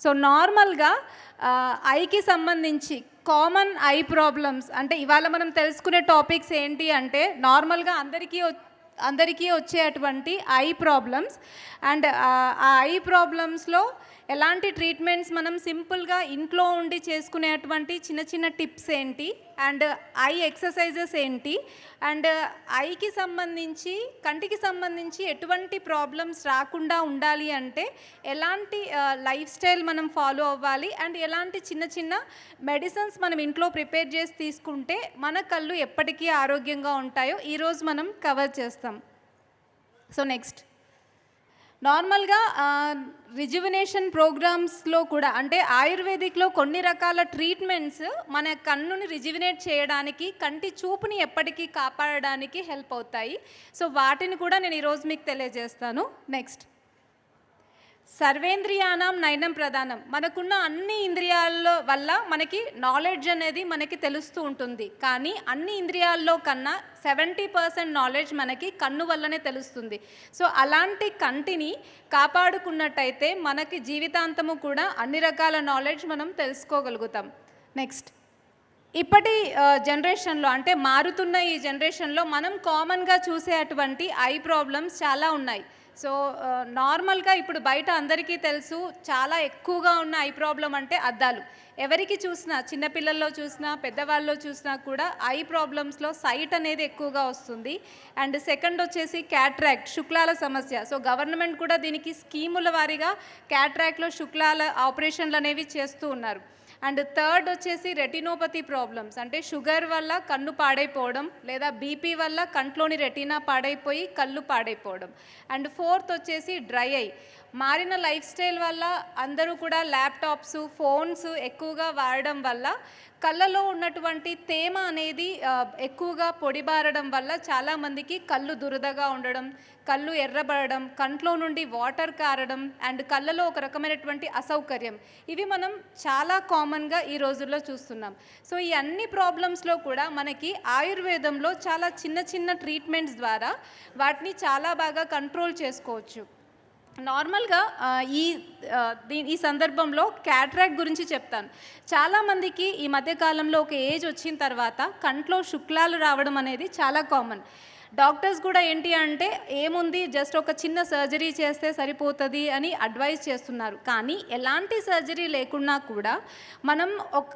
So నార్మల్గా ఐకి సంబంధించి కామన్ ఐ ప్రాబ్లమ్స్ అంటే ఇవాళ మనం తెలుసుకునే టాపిక్స్ ఏంటి అంటే నార్మల్గా అందరికీ అందరికీ వచ్చేటువంటి ఐ ప్రాబ్లమ్స్ అండ్ ఆ ఐ ప్రాబ్లమ్స్లో ఎలాంటి ట్రీట్మెంట్స్ మనం సింపుల్గా ఇంట్లో ఉండి చేసుకునేటువంటి చిన్న చిన్న టిప్స్ ఏంటి? అండ్ ఐ ఎక్సర్సైజెస్ ఏంటి? అండ్ ఐకి సంబంధించి కంటికి సంబంధించి ఎటువంటి ప్రాబ్లమ్స్ రాకుండా ఉండాలి అంటే ఎలాంటి లైఫ్ స్టైల్ మనం ఫాలో అవ్వాలి? అండ్ ఎలాంటి చిన్న చిన్న మెడిసిన్స్ మనం ఇంట్లో ప్రిపేర్ చేసి తీసుకుంటే మన కళ్ళు ఎప్పటికీ ఆరోగ్యంగా ఉంటాయో ఈరోజు మనం కవర్ చేస్తాం. సో నెక్స్ట్ నార్మల్గా రిజువినేషన్ ప్రోగ్రామ్స్లో కూడా అంటే ఆయుర్వేదిక్లో కొన్ని రకాల ట్రీట్మెంట్స్ మన కన్నుని రిజువినేట్ చేయడానికి కంటి చూపుని ఎప్పటికీ కాపాడడానికి హెల్ప్ అవుతాయి. సో వాటిని కూడా నేను ఈరోజు మీకు తెలియజేస్తాను. నెక్స్ట్. సర్వేంద్రియానం నయనం ప్రధానం. మనకున్న అన్ని ఇంద్రియాల్లో వల్ల మనకి నాలెడ్జ్ అనేది మనకి తెలుస్తూ ఉంటుంది. కానీ అన్ని ఇంద్రియాల్లో కన్నా సెవెంటీ పర్సెంట్ నాలెడ్జ్ మనకి కన్ను వల్లనే తెలుస్తుంది. సో అలాంటి కంటిని కాపాడుకున్నట్టయితే మనకి జీవితాంతము కూడా అన్ని రకాల నాలెడ్జ్ మనం తెలుసుకోగలుగుతాం. నెక్స్ట్ ఇప్పటి జనరేషన్లో అంటే మారుతున్న ఈ జనరేషన్లో మనం కామన్గా చూసే అటువంటి ఐ ప్రాబ్లమ్స్ చాలా ఉన్నాయి. సో నార్మల్గా ఇప్పుడు బయట అందరికీ తెలుసు చాలా ఎక్కువగా ఉన్న ఐ ప్రాబ్లం అంటే అద్దాలు. ఎవరికి చూసినా చిన్నపిల్లల్లో చూసినా పెద్దవాళ్ళలో చూసినా కూడా ఐ ప్రాబ్లమ్స్లో సైట్ అనేది ఎక్కువగా వస్తుంది. అండ్ సెకండ్ వచ్చేసి క్యాట్రాక్ట్ శుక్లాల సమస్య. సో గవర్నమెంట్ కూడా దీనికి స్కీముల వారీగా క్యాట్రాక్ట్లో శుక్లాల ఆపరేషన్లు అనేవి చేస్తూ ఉన్నారు. అండ్ థర్డ్ వచ్చేసి రెటినోపతి ప్రాబ్లమ్స్ అంటే షుగర్ వల్ల కన్ను పాడైపోవడం లేదా బీపీ వల్ల కంట్లోని రెటీనా పాడైపోయి కళ్ళు పాడైపోవడం. అండ్ ఫోర్త్ వచ్చేసి డ్రై ఐ మారిన లైఫ్ స్టైల్ వల్ల అందరూ కూడా ల్యాప్టాప్స్ ఫోన్స్ ఎక్కువగా వాడడం వల్ల కళ్ళలో ఉన్నటువంటి తేమ అనేది ఎక్కువగా పొడిబారడం వల్ల చాలామందికి కళ్ళు దురదగా ఉండడం కళ్ళు ఎర్రబడడం కంట్లో నుండి వాటర్ కారడం అండ్ కళ్ళలో ఒక రకమైనటువంటి అసౌకర్యం. ఇవి మనం చాలా కామన్గా ఈ రోజుల్లో చూస్తున్నాం. సో ఈ అన్ని ప్రాబ్లమ్స్లో కూడా మనకి ఆయుర్వేదంలో చాలా చిన్న చిన్న ట్రీట్మెంట్స్ ద్వారా వాటిని చాలా బాగా కంట్రోల్ చేసుకోవచ్చు. నార్మల్గా ఈ దీ- ఈ సందర్భంలో క్యాట్రాక్ట్ గురించి చెప్తాను. చాలామందికి ఈ మధ్యకాలంలో ఒక ఏజ్ వచ్చిన తర్వాత కంట్లో శుక్లాలు రావడం అనేది చాలా కామన్. డాక్టర్స్ కూడా ఏంటి అంటే ఏముంది జస్ట్ ఒక చిన్న సర్జరీ చేస్తే సరిపోతుంది అని అడ్వైస్ చేస్తున్నారు. కానీ ఎలాంటి సర్జరీ లేకున్నా కూడా మనం ఒక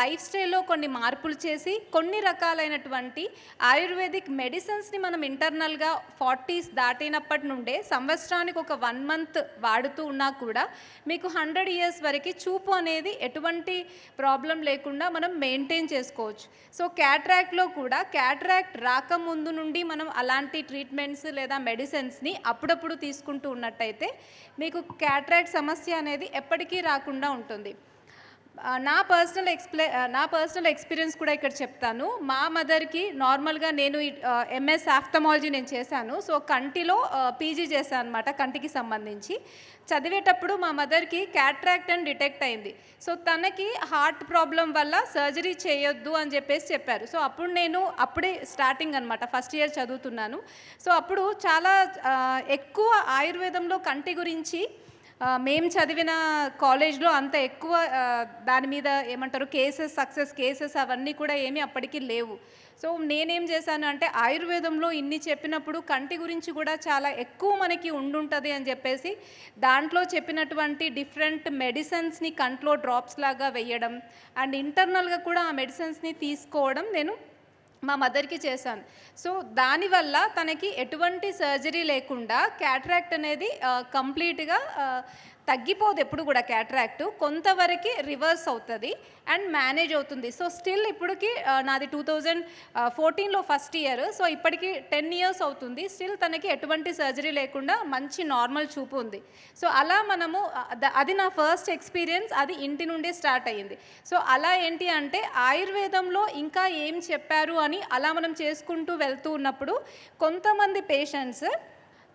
లైఫ్ స్టైల్లో కొన్ని మార్పులు చేసి కొన్ని రకాలైనటువంటి ఆయుర్వేదిక్ మెడిసిన్స్ని మనం ఇంటర్నల్గా ఫార్టీస్ దాటినప్పటి నుండే సంవత్సరానికి ఒక వన్ మంత్ వాడుతూ ఉన్నా కూడా మీకు హండ్రెడ్ ఇయర్స్ వరకు చూపు అనేది ఎటువంటి ప్రాబ్లం లేకుండా మనం మెయింటైన్ చేసుకోవచ్చు. సో క్యాట్రాక్ట్లో కూడా క్యాట్రాక్ట్ రాకముందు నుండి మనం అలాంటి ట్రీట్మెంట్స్ లేదా మెడిసిన్స్ని అప్పుడప్పుడు తీసుకుంటూ ఉన్నట్టయితే మీకు క్యాట్రాక్ట్ సమస్య అనేది ఎప్పటికీ రాకుండా ఉంటుంది. నా పర్సనల్ ఎక్స్ప్లే నా పర్సనల్ ఎక్స్పీరియన్స్ కూడా ఇక్కడ చెప్తాను. మా మదర్కి నార్మల్గా నేను ఎంఎస్ ఆఫ్థమాలజీ నేను చేశాను. సో కంటిలో పీజీ చేశాను అనమాట కంటికి సంబంధించి. చదివేటప్పుడు మా మదర్కి క్యాట్రాక్ట్ అని డిటెక్ట్ అయింది. సో తనకి హార్ట్ ప్రాబ్లం వల్ల సర్జరీ చేయొద్దు అని చెప్పేసి చెప్పారు. సో అప్పుడు నేను అప్పుడే స్టార్టింగ్ అనమాట ఫస్ట్ ఇయర్ చదువుతున్నాను. సో అప్పుడు చాలా ఎక్కువ ఆయుర్వేదంలో కంటి గురించి మేము చదివిన కాలేజ్లో అంత ఎక్కువ దాని మీద ఏమంటారు కేసెస్ సక్సెస్ కేసెస్ అవన్నీ కూడా ఏమీ అప్పటికి లేవు. సో నేనేం చేశాను అంటే ఆయుర్వేదంలో ఇన్ని చెప్పినప్పుడు కంటి గురించి కూడా చాలా ఎక్కువ మనకి ఉండుంటుంది అని చెప్పేసి దాంట్లో చెప్పినటువంటి డిఫరెంట్ మెడిసిన్స్ని కంట్లో డ్రాప్స్ లాగా వేయడం అండ్ ఇంటర్నల్గా కూడా ఆ మెడిసిన్స్ని తీసుకోవడం నేను మా మదర్కి చేశాను. సో దానివల్ల తనకి ఎటువంటి సర్జరీ లేకుండా క్యాట్రాక్ట్ అనేది కంప్లీట్గా తగ్గిపోదు ఎప్పుడు కూడా క్యాట్రాక్ట్. కొంతవరకు రివర్స్ అవుతుంది అండ్ మేనేజ్ అవుతుంది. సో స్టిల్ ఇప్పటికి నాది టూ థౌజండ్ ఫోర్టీన్లో ఫస్ట్ ఇయర్. సో ఇప్పటికి టెన్ ఇయర్స్ అవుతుంది. స్టిల్ తనకి ఎటువంటి సర్జరీ లేకుండా మంచి నార్మల్ చూపు ఉంది. సో అలా మనము అది నా ఫస్ట్ ఎక్స్పీరియన్స్. అది ఇంటి నుండే స్టార్ట్ అయ్యింది. సో అలా ఏంటి అంటే ఆయుర్వేదంలో ఇంకా ఏం చెప్పారు అని అలా మనం చేసుకుంటూ వెళ్తూ ఉన్నప్పుడు కొంతమంది పేషెంట్స్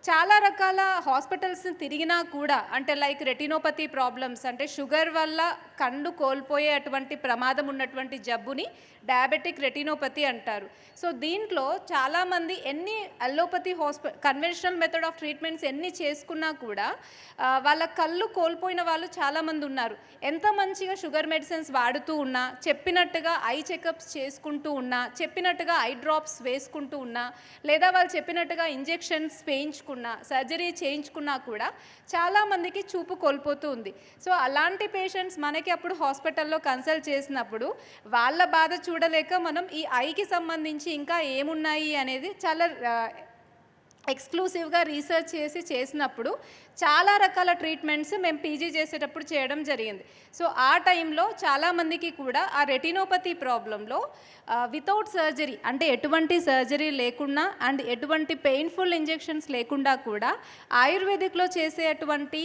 చాలా రకాల హాస్పిటల్స్ తిరిగినా కూడా అంటే లైక్ రెటినోపతి ప్రాబ్లమ్స్ అంటే షుగర్ వల్ల కళ్ళు కోల్పోయే అటువంటి ప్రమాదం ఉన్నటువంటి జబ్బుని డయాబెటిక్ రెటినోపతి అంటారు. సో దీంట్లో చాలామంది ఎన్ని allopathy hospi conventional method of treatments ఎన్ని చేసుకున్నా కూడా వాళ్ళ కళ్ళు కోల్పోయిన వాళ్ళు చాలామంది ఉన్నారు. ఎంత మంచిగా షుగర్ మెడిసిన్స్ వాడుతూ ఉన్నా చెప్పినట్టుగా ఐ చెకప్స్ చేసుకుంటూ ఉన్నా చెప్పినట్టుగా ఐ డ్రాప్స్ వేసుకుంటూ ఉన్నా లేదా వాళ్ళు చెప్పినట్టుగా ఇంజెక్షన్స్ వేయించుకున్నా సర్జరీ చేయించుకున్నా కూడా చాలామందికి చూపు కోల్పోతూ ఉంది. సో అలాంటి పేషెంట్స్ మనకి అప్పుడు హాస్పిటల్లో కన్సల్ట్ చేసినప్పుడు వాళ్ళ బాధ చూడలేక మనం ఈ ఐకి సంబంధించి ఇంకా ఏమున్నాయి అనేది చాలా ఎక్స్క్లూసివ్గా రీసెర్చ్ చేసి చేసినప్పుడు చాలా రకాల ట్రీట్మెంట్స్ మేము పీజీ చేసేటప్పుడు చేయడం జరిగింది. సో ఆ టైంలో చాలామందికి కూడా ఆ రెటినోపతి ప్రాబ్లంలో వితౌట్ సర్జరీ అంటే ఎటువంటి సర్జరీ లేకుండా అండ్ ఎటువంటి పెయిన్ఫుల్ ఇంజెక్షన్స్ లేకుండా కూడా ఆయుర్వేదిక్లో చేసేటువంటి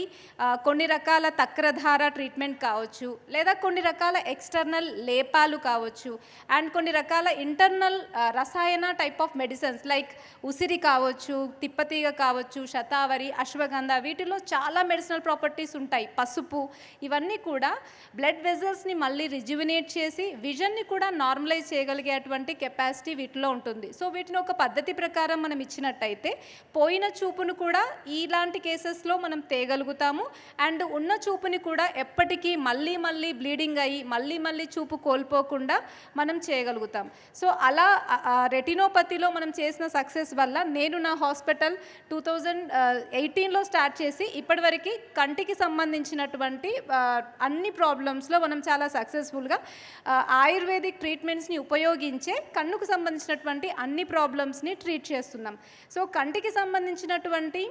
కొన్ని రకాల తక్రధార ట్రీట్మెంట్ కావచ్చు లేదా కొన్ని రకాల ఎక్స్టర్నల్ లేపాలు కావచ్చు అండ్ కొన్ని రకాల ఇంటర్నల్ రసాయన టైప్ ఆఫ్ మెడిసిన్స్ లైక్ ఉసిరి కావచ్చు తిప్పతీగ కావచ్చు శతావరి అశ్వగంధ వీటిలో చాలా మెడిసినల్ ప్రాపర్టీస్ ఉంటాయి. పసుపు ఇవన్నీ కూడా బ్లడ్ వెజల్స్ని మళ్ళీ రిజ్యువినేట్ చేసి విజన్ని కూడా నార్మలైజ్ చేయగలిగేటువంటి కెపాసిటీ వీటిలో ఉంటుంది. సో వీటిని ఒక పద్ధతి ప్రకారం మనం ఇచ్చినట్టయితే పోయిన చూపును కూడా ఇలాంటి కేసెస్లో మనం తేగలుగుతాము. అండ్ ఉన్న చూపుని కూడా ఎప్పటికీ మళ్ళీ మళ్ళీ బ్లీడింగ్ అయ్యి మళ్ళీ మళ్ళీ చూపు కోల్పోకుండా మనం చేయగలుగుతాం. సో అలా ఆ- రెటినోపతిలో మనం చేసిన సక్సెస్ వల్ల నేను నా హాస్పిటల్ టూ థౌజండ్ ఎయిటీన్లో స్టార్ట్ చేసి ఇప్పటివరకు కంటికి సంబంధించినటువంటి అన్ని ప్రాబ్లమ్స్లో మనం చాలా సక్సెస్ఫుల్గా ఆయుర్వేదిక్ ట్రీట్మెంట్స్ని ఉపయోగించే కన్నుకు సంబంధించినటువంటి అన్ని ప్రాబ్లమ్స్ని ట్రీట్ చేస్తున్నాం. సో కంటికి సంబంధించినటువంటి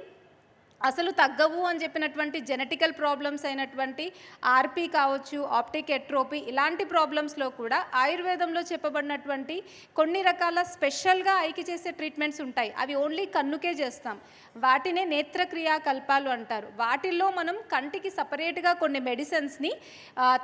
అసలు తగ్గవు అని చెప్పినటువంటి జెనెటికల్ ప్రాబ్లమ్స్ అయినటువంటి ఆర్పీ కావచ్చు ఆప్టిక్ ఎట్రోపీ ఇలాంటి ప్రాబ్లమ్స్లో కూడా ఆయుర్వేదంలో చెప్పబడినటువంటి కొన్ని రకాల స్పెషల్గా ఐకి చేసే ట్రీట్మెంట్స్ ఉంటాయి. అవి ఓన్లీ కన్నుకే చేస్తాం. వాటినే నేత్రక్రియాకల్పాలు అంటారు. వాటిల్లో మనం కంటికి సపరేట్గా కొన్ని మెడిసిన్స్ని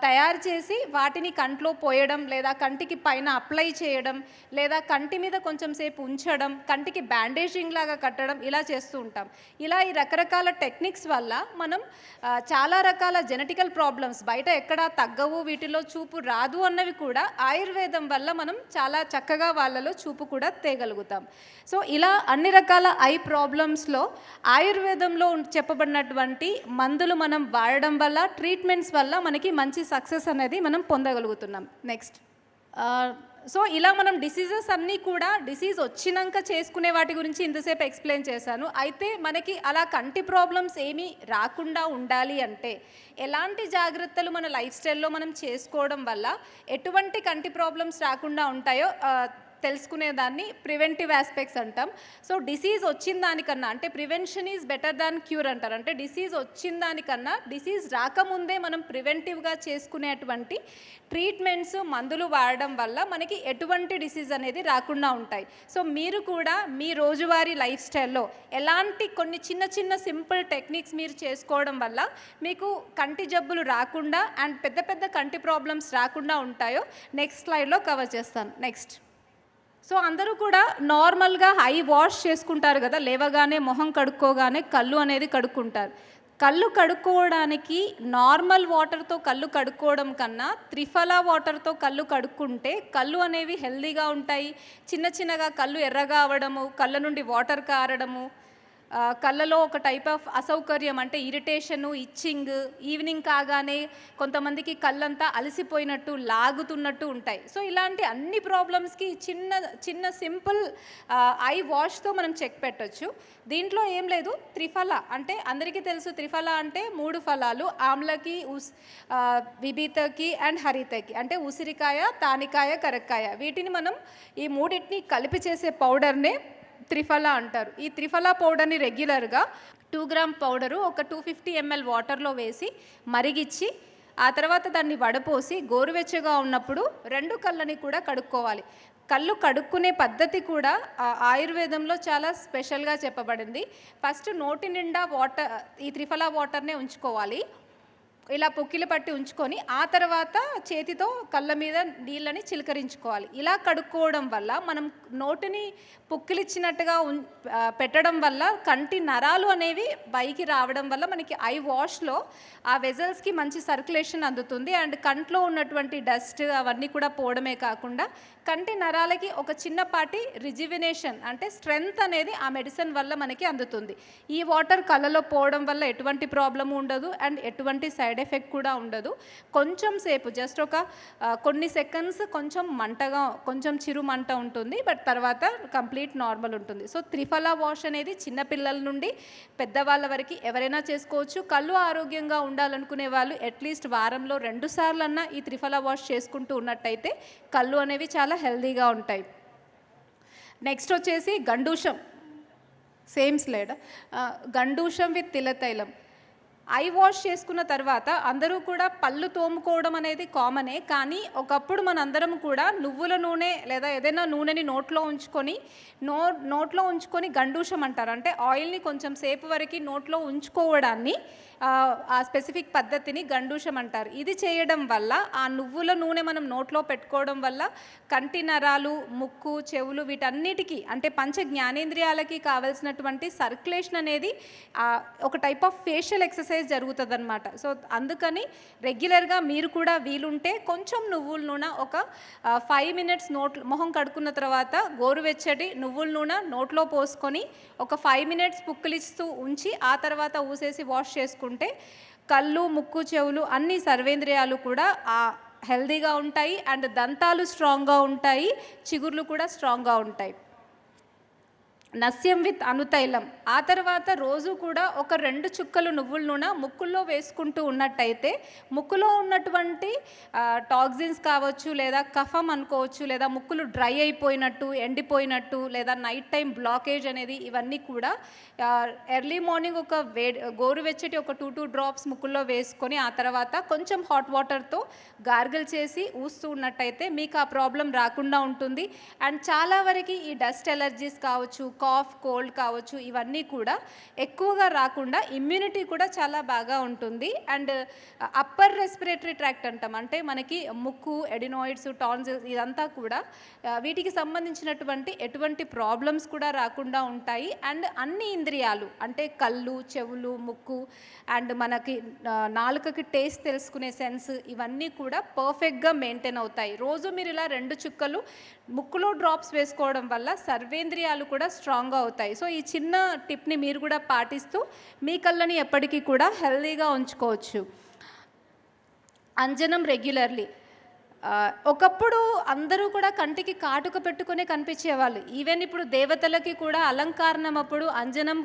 తయారు చేసి వాటిని కంట్లో పోయడం లేదా కంటికి పైన అప్లై చేయడం లేదా కంటి మీద కొంచెం సేపు ఉంచడం కంటికి బ్యాండేజింగ్ లాగా కట్టడం ఇలా చేస్తూ ఉంటాం. ఇలా ఈ రకరకాల టెక్నిక్స్ వల్ల మనం చాలా రకాల జెనెటికల్ ప్రాబ్లమ్స్ బయట ఎక్కడ తగ్గవు వీటిలో చూపు రాదు అన్నవి కూడా ఆయుర్వేదం వల్ల మనం చాలా చక్కగా వాళ్ళలో చూపు కూడా తేగలుగుతాం. సో ఇలా అన్ని రకాల ఐ ప్రాబ్లమ్స్లో ఆయుర్వేదంలో చెప్పబడినటువంటి మందులు మనం వాడడం వల్ల ట్రీట్మెంట్స్ వల్ల మనకి మంచి సక్సెస్ అనేది మనం పొందగలుగుతున్నాం. నెక్స్ట్. సో ఇలా మనం డిసీజెస్ అన్నీ కూడా డిసీజ్ వచ్చినాక చేసుకునే వాటి గురించి ఇంతసేపు ఎక్స్ప్లెయిన్ చేశాను. అయితే మనకి అలా కంటి ప్రాబ్లమ్స్ ఏమీ రాకుండా ఉండాలి అంటే ఎలాంటి జాగ్రత్తలు మన లైఫ్ స్టైల్లో మనం చేసుకోవడం వల్ల ఎటువంటి కంటి ప్రాబ్లమ్స్ రాకుండా ఉంటాయో తెలుసుకునేదాన్ని ప్రివెంటివ్ ఆస్పెక్ట్స్ అంటాం. సో డిసీజ్ వచ్చిన దానికన్నా అంటే prevention is better than cure అంటారు. అంటే డిసీజ్ వచ్చిన దానికన్నా డిసీజ్ రాకముందే మనం ప్రివెంటివ్గా చేసుకునేటువంటి ట్రీట్మెంట్స్ మందులు వాడడం వల్ల మనకి ఎటువంటి డిసీజ్ అనేది రాకుండా ఉంటాయి. సో మీరు కూడా మీ రోజువారీ లైఫ్ స్టైల్లో ఎలాంటి కొన్ని చిన్న చిన్న సింపుల్ టెక్నిక్స్ మీరు చేసుకోవడం వల్ల మీకు కంటి జబ్బులు రాకుండా అండ్ పెద్ద పెద్ద కంటి ప్రాబ్లమ్స్ రాకుండా ఉంటాయో నెక్స్ట్ స్లైడ్లో కవర్ చేస్తాను. నెక్స్ట్ సో అందరూ కూడా నార్మల్గా ఐ వాష్ చేసుకుంటారు కదా లేవగానే మొహం కడుక్కోగానే కళ్ళు అనేది కడుక్కుంటారు. కళ్ళు కడుక్కోవడానికి నార్మల్ వాటర్తో కళ్ళు కడుక్కోవడం కన్నా త్రిఫలా వాటర్తో కళ్ళు కడుక్కుంటే కళ్ళు అనేవి హెల్దీగా ఉంటాయి. చిన్న చిన్నగా కళ్ళు ఎర్రగా అవ్వడము కళ్ళ నుండి వాటర్ కారడము కళ్ళలో ఒక టైప్ ఆఫ్ అసౌకర్యం అంటే ఇరిటేషను ఇచ్చింగ్ ఈవినింగ్ కాగానే కొంతమందికి కళ్ళంతా అలసిపోయినట్టు లాగుతున్నట్టు ఉంటాయి. సో ఇలాంటి అన్ని ప్రాబ్లమ్స్కి చిన్న చిన్న సింపుల్ ఐ వాష్తో మనం చెక్ పెట్టొచ్చు. దీంట్లో ఏం లేదు త్రిఫల అంటే అందరికీ తెలుసు త్రిఫల అంటే మూడు ఫలాలు ఆమ్లకి ఉస్ విభీతకి అండ్ హరితకి. అంటే ఉసిరికాయ తానికాయ కరక్కాయ. వీటిని మనం ఈ మూడింటిని కలిపి చేసే పౌడర్నే త్రిఫల అంటారు. ఈ త్రిఫల పౌడర్ని రెగ్యులర్గా టూ గ్రామ్ పౌడరు ఒక టూ ఫిఫ్టీ ఎంఎల్ వాటర్లో వేసి మరిగిచ్చి ఆ తర్వాత దాన్ని వడపోసి గోరువెచ్చగా ఉన్నప్పుడు రెండు కళ్ళని కూడా కడుక్కోవాలి. కళ్ళు కడుక్కునే పద్ధతి కూడా ఆయుర్వేదంలో చాలా స్పెషల్గా చెప్పబడింది. ఫస్ట్ నోటి నిండా వాటర్ ఈ త్రిఫల వాటర్నే ఉంచుకోవాలి. ఇలా పొక్కిలు పట్టి ఉంచుకొని ఆ తర్వాత చేతితో కళ్ళ మీద నీళ్ళని చిలకరించుకోవాలి. ఇలా కడుక్కోవడం వల్ల మనం నోటిని పుక్కిలిచ్చినట్టుగా ఉన్ పెట్టడం వల్ల కంటి నరాలు అనేవి పైకి రావడం వల్ల మనకి ఐ వాష్లో ఆ వెజల్స్కి మంచి సర్క్యులేషన్ అందుతుంది. అండ్ కంట్లో ఉన్నటువంటి డస్ట్ అవన్నీ కూడా పోవడమే కాకుండా కంటి నరాలకి ఒక చిన్నపాటి రిజివినేషన్ అంటే స్ట్రెంగ్త్ అనేది ఆ మెడిసిన్ వల్ల మనకి అందుతుంది. ఈ వాటర్ కళ్ళలో పోవడం వల్ల ఎటువంటి ప్రాబ్లం ఉండదు. అండ్ ఎటువంటి సైడ్ ఎఫెక్ట్ కూడా ఉండదు. కొంచెం సేపు జస్ట్ ఒక కొన్ని సెకండ్స్ కొంచెం మంటగా కొంచెం చిరు మంట ఉంటుంది. బట్ తర్వాత కంప్లీట్ నార్మల్ ఉంటుంది. సో త్రిఫలా వాష్ అనేది చిన్నపిల్లల నుండి పెద్దవాళ్ళ వరకు ఎవరైనా చేసుకోవచ్చు. కళ్ళు ఆరోగ్యంగా ఉండాలనుకునే వాళ్ళు అట్లీస్ట్ వారంలో రెండు సార్లన్నా ఈ త్రిఫలా వాష్ చేసుకుంటూ ఉన్నట్టయితే కళ్ళు అనేవి చాలా హెల్దీగా ఉంటాయి. నెక్స్ట్ వచ్చేసి గండూషం. Same slide. గండూషం విత్ తిలతైలం. ఐ వాష్ చేసుకున్న తర్వాత అందరూ కూడా పళ్ళు తోముకోవడం అనేది కామనే కానీ ఒకప్పుడు మనందరం కూడా నువ్వుల నూనె లేదా ఏదైనా నూనెని నోట్లో ఉంచుకొని నో నోట్లో ఉంచుకొని గండూషం అంటారు. అంటే ఆయిల్ని కొంచెం సేపు వరకు నోట్లో ఉంచుకోవడాన్ని ఆ, స్పెసిఫిక్ పద్ధతిని గండూషం అంటారు. ఇది చేయడం వల్ల ఆ నువ్వుల నూనె మనం నోట్లో పెట్టుకోవడం వల్ల కంటి నరాలు ముక్కు చెవులు వీటన్నిటికీ అంటే పంచ జ్ఞానేంద్రియాలకి కావాల్సినటువంటి సర్క్యులేషన్ అనేది ఒక టైప్ ఆఫ్ ఫేషియల్ ఎక్సర్సైజ్ జరుగుతుంది అనమాట సో అందుకని రెగ్యులర్గా మీరు కూడా వీలుంటే కొంచెం నువ్వుల నూనె ఒక ఫైవ్ మినిట్స్ నోట్ మొహం కడుక్కున్న తర్వాత గోరువెచ్చటి నువ్వుల నూనె నోట్లో పోసుకొని ఒక ఫైవ్ మినిట్స్ పుక్కిలిస్తూ ఉంచి ఆ తర్వాత ఊసేసి వాష్ చేసుకుంటే కళ్ళు ముక్కు చెవులు అన్ని సర్వేంద్రియాలు కూడా ఆ హెల్దీగా ఉంటాయి అండ్ దంతాలు స్ట్రాంగ్గా ఉంటాయి చిగుర్లు కూడా స్ట్రాంగ్గా ఉంటాయి. నస్యం విత్ అనుతైలం. ఆ తర్వాత రోజు కూడా ఒక రెండు చుక్కలు నువ్వుల నూనె ముక్కుల్లో వేసుకుంటూ ఉన్నట్టయితే ముక్కులో ఉన్నటువంటి టాక్సిన్స్ కావచ్చు లేదా కఫం అనుకోవచ్చు లేదా ముక్కులు డ్రై అయిపోయినట్టు ఎండిపోయినట్టు లేదా నైట్ టైం బ్లాకేజ్ అనేది ఇవన్నీ కూడా ఎర్లీ మార్నింగ్ ఒక వే గోరువెచ్చటి ఒక టూ టూ డ్రాప్స్ ముక్కుల్లో వేసుకొని ఆ తర్వాత కొంచెం హాట్ వాటర్తో గార్గిల్ చేసి ఊస్తూ ఉన్నట్టయితే మీకు ఆ ప్రాబ్లం రాకుండా ఉంటుంది. అండ్ చాలా వరకు ఈ డస్ట్ ఎలర్జీస్ కావచ్చు కాఫ్ కోల్డ్ కావచ్చు ఇవన్నీ కూడా ఎక్కువగా రాకుండా ఇమ్యూనిటీ కూడా చాలా బాగా ఉంటుంది. అండ్ అప్పర్ రెస్పిరేటరీ ట్రాక్ట్ అంటాం. అంటే మనకి ముక్కు ఎడినాయిడ్స్ టాన్సిల్స్ ఇదంతా కూడా uh, వీటికి సంబంధించినటువంటి ఎటువంటి ప్రాబ్లమ్స్ కూడా రాకుండా ఉంటాయి. అండ్ అన్ని ఇంద్రియాలు అంటే కళ్ళు చెవులు ముక్కు అండ్ మనకి uh, నాలుకకి టేస్ట్ తెలుసుకునే సెన్స్ ఇవన్నీ కూడా పర్ఫెక్ట్గా మెయింటైన్ అవుతాయి. రోజు మీరు ఇలా రెండు చుక్కలు ముక్కులో డ్రాప్స్ వేసుకోవడం వల్ల సర్వేంద్రియాలు కూడా స్ట్రాంగ్గా అవుతాయి. సో ఈ చిన్న టిప్ని మీరు కూడా పాటిస్తూ మీ కళ్ళని ఎప్పటికీ కూడా హెల్దీగా ఉంచుకోవచ్చు. అంజనం రెగ్యులర్లీ. ఒకప్పుడు అందరూ కూడా కంటికి కాటుక పెట్టుకునే కనిపించేవాళ్ళు. ఈవెన్ ఇప్పుడు దేవతలకి కూడా అలంకారణం అప్పుడు అంజనం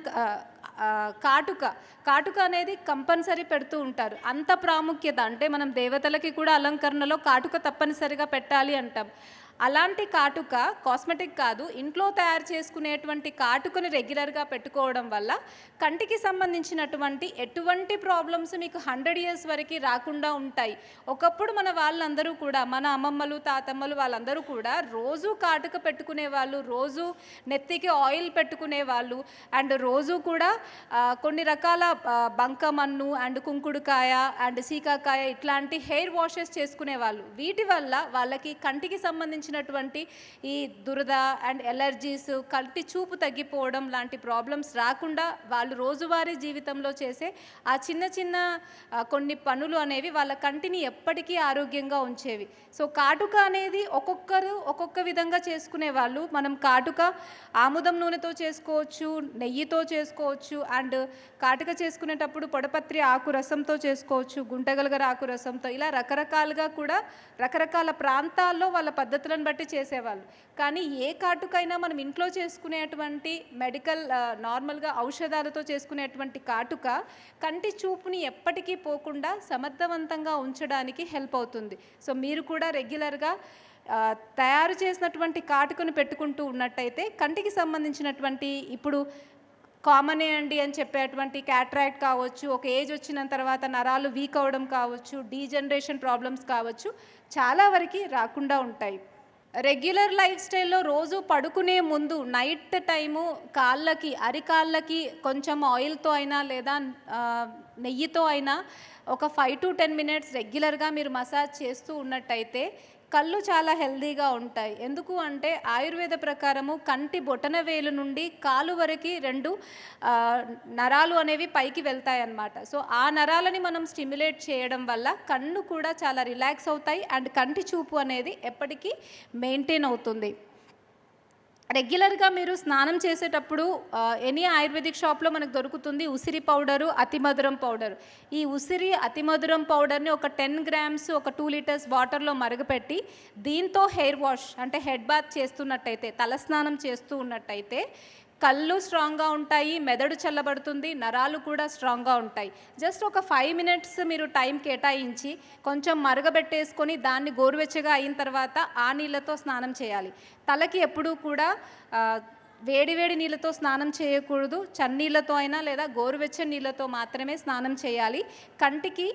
కాటుక. కాటుక అనేది కంపల్సరీ పెడుతూ ఉంటారు. అంత ప్రాముఖ్యత అంటే మనం దేవతలకి కూడా అలంకరణలో కాటుక తప్పనిసరిగా పెట్టాలి అంటాం. అలాంటి కాటుక కాస్మెటిక్ కాదు. ఇంట్లో తయారు చేసుకునేటువంటి కాటుకను రెగ్యులర్గా పెట్టుకోవడం వల్ల కంటికి సంబంధించినటువంటి ఎటువంటి ప్రాబ్లమ్స్ మీకు హండ్రెడ్ ఇయర్స్ వరకు రాకుండా ఉంటాయి. ఒకప్పుడు మన వాళ్ళందరూ కూడా మన అమ్మమ్మలు తాతమ్మలు వాళ్ళందరూ కూడా రోజు కాటుక పెట్టుకునే వాళ్ళు రోజు నెత్తికి ఆయిల్ పెట్టుకునే వాళ్ళు అండ్ రోజు కూడా కొన్ని రకాల బంకమన్ను అండ్ కుంకుడుకాయ అండ్ సీకాకాయ ఇట్లాంటి హెయిర్ వాషెస్ చేసుకునే వాళ్ళు. వీటి వల్ల వాళ్ళకి కంటికి సంబంధించిన సంబంధించినటువంటి ఈ దురద అండ్ ఎలర్జీస్ కంటి చూపు తగ్గిపోవడం లాంటి ప్రాబ్లమ్స్ రాకుండా వాళ్ళు రోజువారీ జీవితంలో చేసే ఆ చిన్న చిన్న కొన్ని పనులు అనేవి వాళ్ళ కంటిని ఎప్పటికీ ఆరోగ్యంగా ఉంచేవి. సో కాటుక అనేది ఒక్కొక్కరు ఒక్కొక్క విధంగా చేసుకునే వాళ్ళు. మనం కాటుక ఆముదం నూనెతో చేసుకోవచ్చు నెయ్యితో చేసుకోవచ్చు అండ్ కాటుక చేసుకునేటప్పుడు పొడపత్రి ఆకు రసంతో చేసుకోవచ్చు గుంటగలగర ఆకు రసంతో ఇలా రకరకాలుగా కూడా రకరకాల ప్రాంతాల్లో వాళ్ళ పద్ధతులను బట్టి చేసేవాళ్ళు. కానీ ఏ కాటుకైనా మనం ఇంట్లో చేసుకునేటువంటి మెడికల్ నార్మల్గా ఔషధాలతో చేసుకునేటువంటి కాటుక కంటి చూపుని ఎప్పటికీ పోకుండా సమర్థవంతంగా ఉంచడానికి హెల్ప్ అవుతుంది. సో మీరు కూడా రెగ్యులర్గా తయారు చేసినటువంటి కాటుకను పెట్టుకుంటూ ఉన్నట్టయితే కంటికి సంబంధించినటువంటి ఇప్పుడు కామనే అండి అని చెప్పేటువంటి క్యాట్రాక్ట్ కావచ్చు ఒక ఏజ్ వచ్చిన తర్వాత నరాలు వీక్ అవ్వడం కావచ్చు డీజనరేషన్ ప్రాబ్లమ్స్ కావచ్చు చాలా వరకు రాకుండా ఉంటాయి. రెగ్యులర్ లైఫ్ స్టైల్లో రోజు పడుకునే ముందు నైట్ టైము కాళ్ళకి అరికాళ్ళకి కొంచెం ఆయిల్తో అయినా లేదా నెయ్యితో అయినా ఒక ఫైవ్ టు టెన్ మినిట్స్ రెగ్యులర్గా మీరు మసాజ్ చేస్తూ ఉన్నట్టయితే కళ్ళు చాలా హెల్దీగా ఉంటాయి. ఎందుకు అంటే ఆయుర్వేద ప్రకారము కంటి బొటన వేలు నుండి కాలు వరకు రెండు నరాలు అనేవి పైకి వెళ్తాయి అన్నమాట సో ఆ నరాలని మనం స్టిమ్యులేట్ చేయడం వల్ల కన్ను కూడా చాలా రిలాక్స్ అవుతాయి. అండ్ కంటి చూపు అనేది ఎప్పటికీ మెయింటైన్ అవుతుంది. రెగ్యులర్గా మీరు స్నానం చేసేటప్పుడు ఎనీ ఆయుర్వేదిక్ షాప్లో మనకు దొరుకుతుంది ఉసిరి పౌడరు అతిమధురం పౌడర్. ఈ ఉసిరి అతిమధురం పౌడర్ని ఒక టెన్ గ్రామ్స్ ఒక టూ లీటర్స్ వాటర్లో మరగపెట్టి దీంతో హెయిర్ వాష్ అంటే హెడ్ బాత్ చేస్తున్నట్టయితే తలస్నానం చేస్తూ ఉన్నట్టయితే కళ్ళు స్ట్రాంగ్గా ఉంటాయి మెదడు చల్లబడుతుంది నరాలు కూడా స్ట్రాంగ్గా ఉంటాయి. జస్ట్ ఒక ఫైవ్ మినిట్స్ మీరు టైం కేటాయించి కొంచెం మరగబెట్టేసుకొని దాన్ని గోరువెచ్చగా అయిన తర్వాత ఆ నీళ్ళతో స్నానం చేయాలి. తలకి ఎప్పుడూ కూడా వేడివేడి నీళ్ళతో స్నానం చేయకూడదు. చన్నీళ్ళతో అయినా లేదా గోరువెచ్చని నీళ్ళతో మాత్రమే స్నానం చేయాలి. కంటికి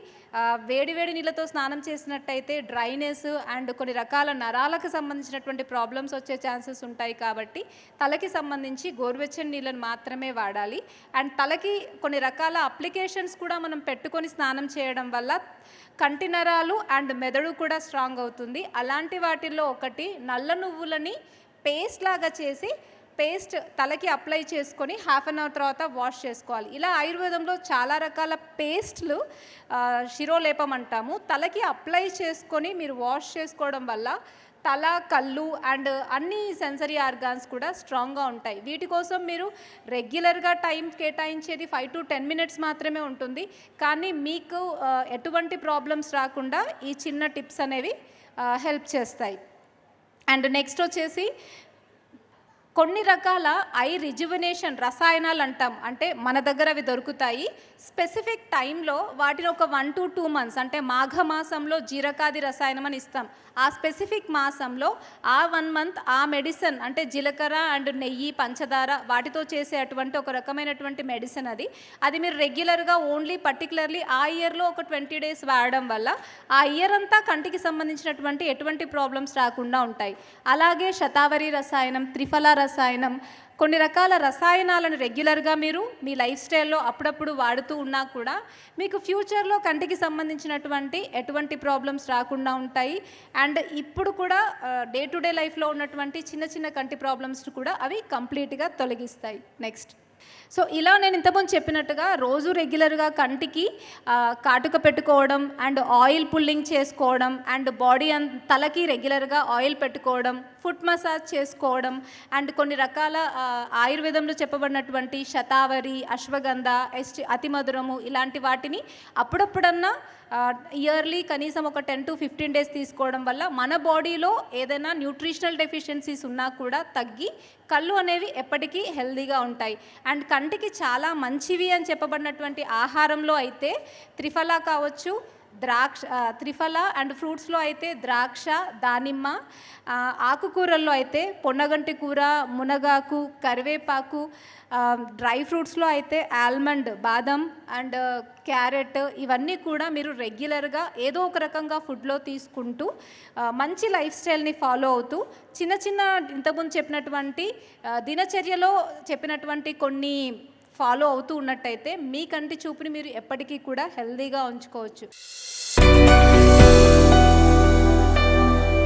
వేడివేడి నీళ్ళతో స్నానం చేసినట్టయితే డ్రైనెస్ అండ్ కొన్ని రకాల నరాలకు సంబంధించినటువంటి ప్రాబ్లమ్స్ వచ్చే ఛాన్సెస్ ఉంటాయి కాబట్టి తలకి సంబంధించి గోరువెచ్చని నీళ్ళని మాత్రమే వాడాలి. అండ్ తలకి కొన్ని రకాల అప్లికేషన్స్ కూడా మనం పెట్టుకొని స్నానం చేయడం వల్ల కంటి నరాలు అండ్ మెదడు కూడా స్ట్రాంగ్ అవుతుంది. అలాంటి వాటిల్లో ఒకటి నల్ల నువ్వులని పేస్ట్ లాగా చేసి పేస్ట్ తలకి అప్లై చేసుకొని హాఫ్ అన్ అవర్ తర్వాత వాష్ చేసుకోవాలి. ఇలా ఆయుర్వేదంలో చాలా రకాల పేస్ట్లు శిరోలేపం అంటాము. తలకి అప్లై చేసుకొని మీరు వాష్ చేసుకోవడం వల్ల తల కళ్ళు అండ్ అన్ని సెన్సరీ ఆర్గాన్స్ కూడా స్ట్రాంగ్గా ఉంటాయి. వీటి కోసం మీరు రెగ్యులర్గా టైం కేటాయించేది ఫైవ్ టు టెన్ మినిట్స్ మాత్రమే ఉంటుంది. కానీ మీకు ఎటువంటి ప్రాబ్లమ్స్ రాకుండా ఈ చిన్న టిప్స్ అనేవి హెల్ప్ చేస్తాయి. అండ్ నెక్స్ట్ వచ్చేసి కొన్ని రకాల ఐ రిజువనేషన్ రసాయనాలు అంటాం అంటే మన దగ్గర అవి దొరుకుతాయి. స్పెసిఫిక్ టైంలో వాటిని ఒక వన్ టు టూ మంత్స్ అంటే మాఘ మాసంలో జీరకాది రసాయనం అని ఇస్తాం. ఆ స్పెసిఫిక్ మాసంలో ఆ వన్ మంత్ ఆ మెడిసిన్ అంటే జీలకర్ర అండ్ నెయ్యి పంచదార వాటితో చేసే అటువంటి ఒక రకమైనటువంటి మెడిసిన్ అది. అది మీరు రెగ్యులర్గా ఓన్లీ పర్టికులర్లీ ఆ ఇయర్లో ఒక ట్వంటీ డేస్ వాడడం వల్ల ఆ ఇయర్ అంతా కంటికి సంబంధించినటువంటి ఎటువంటి ప్రాబ్లమ్స్ రాకుండా ఉంటాయి. అలాగే శతావరి రసాయనం త్రిఫల రసాయనం రసాయనం. కొన్ని రకాల రసాయనాలను రెగ్యులర్గా మీరు మీ లైఫ్ స్టైల్లో అప్పుడప్పుడు వాడుతూ ఉన్నా కూడా మీకు ఫ్యూచర్లో కంటికి సంబంధించినటువంటి ఎటువంటి ప్రాబ్లమ్స్ రాకుండా ఉంటాయి. అండ్ ఇప్పుడు కూడా డే టు డే లైఫ్లో ఉన్నటువంటి చిన్న చిన్న కంటి ప్రాబ్లమ్స్ కూడా అవి కంప్లీట్గా తొలగిస్తాయి. నెక్స్ట్. సో ఇలా నేను ఇంతకుముందు చెప్పినట్టుగా రోజు రెగ్యులర్గా కంటికి కాటుక పెట్టుకోవడం అండ్ ఆయిల్ పుల్లింగ్ చేసుకోవడం అండ్ బాడీ అన్ తలకి రెగ్యులర్గా ఆయిల్ పెట్టుకోవడం ఫుట్ మసాజ్ చేసుకోవడం అండ్ కొన్ని రకాల ఆయుర్వేదంలో చెప్పబడినటువంటి శతావరి అశ్వగంధ ఎస్ట్ అతిమధురము ఇలాంటి వాటిని అప్పుడప్పుడన్నా ఇయర్లీ కనీసం ఒక టెన్ టు ఫిఫ్టీన్ డేస్ తీసుకోవడం వల్ల మన బాడీలో ఏదైనా న్యూట్రిషనల్ డెఫిషియన్సీస్ ఉన్నా కూడా తగ్గి కళ్ళు అనేవి ఎప్పటికీ హెల్దీగా ఉంటాయి. అండ్ కంటికి చాలా మంచివి అని చెప్పబడినటువంటి ఆహారంలో అయితే త్రిఫల కావచ్చు ద్రాక్ష త్రిఫల అండ్ ఫ్రూట్స్లో అయితే ద్రాక్ష దానిమ్మ ఆకుకూరల్లో అయితే పొన్నగంటి కూర మునగాకు కరివేపాకు డ్రై ఫ్రూట్స్లో అయితే ఆల్మండ్ బాదం అండ్ క్యారెట్ ఇవన్నీ కూడా మీరు రెగ్యులర్గా ఏదో ఒక రకంగా ఫుడ్లో తీసుకుంటూ మంచి లైఫ్ స్టైల్ని ఫాలో అవుతూ చిన్న చిన్న ఇంతకుముందు చెప్పినటువంటి దినచర్యలో చెప్పినటువంటి కొన్ని ఫాలో అవుతూ ఉన్నట్టయితే మీ కంటి చూపుని మీరు ఎప్పటికీ కూడా హెల్దీగా ఉంచుకోవచ్చు.